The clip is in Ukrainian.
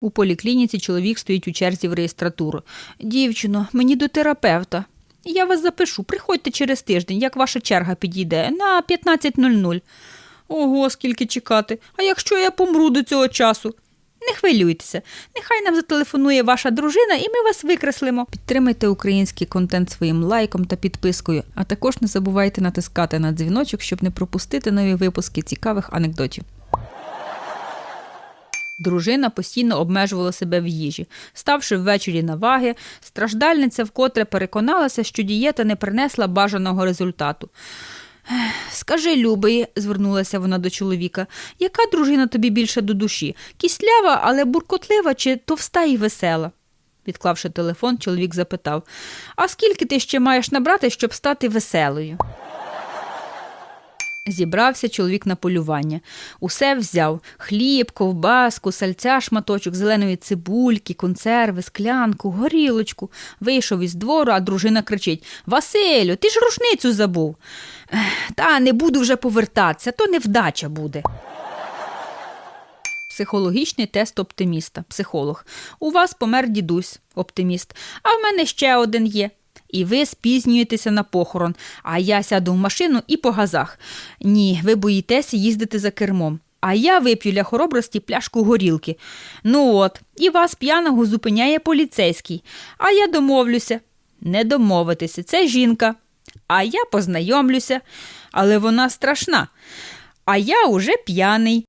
У поліклініці чоловік стоїть у черзі в реєстратуру. Дівчино, мені до терапевта. Я вас запишу, приходьте через тиждень, як ваша черга підійде, на 15.00. Ого, скільки чекати. А якщо я помру до цього часу? Не хвилюйтеся. Нехай нам зателефонує ваша дружина, і ми вас викреслимо. Підтримайте український контент своїм лайком та підпискою, а також не забувайте натискати на дзвіночок, щоб не пропустити нові випуски цікавих анекдотів. Дружина постійно обмежувала себе в їжі. Ставши ввечері на ваги, страждальниця вкотре переконалася, що дієта не принесла бажаного результату. Скажи, любий, звернулася вона до чоловіка, яка дружина тобі більше до душі? Кіслява, але буркотлива чи товста і весела? Відклавши телефон, чоловік запитав: А скільки ти ще маєш набрати, щоб стати веселою? Зібрався чоловік на полювання. Усе взяв: хліб, ковбаску, сальця, шматочок зеленої цибульки, консерви, склянку, горілочку. Вийшов із двору, а дружина кричить: Василю, ти ж рушницю забув. «Ех, Та не буду вже повертатися, то невдача буде. Психологічний тест оптиміста. Психолог. У вас помер дідусь, оптиміст. А в мене ще один є. І ви спізнюєтеся на похорон, а я сяду в машину і по газах. Ні, ви боїтеся їздити за кермом. А я вип'ю для хоробрості пляшку горілки. Ну от, і вас п'яного зупиняє поліцейський. А я домовлюся. Не домовитися, це жінка. А я познайомлюся, але вона страшна. А я уже п'яний.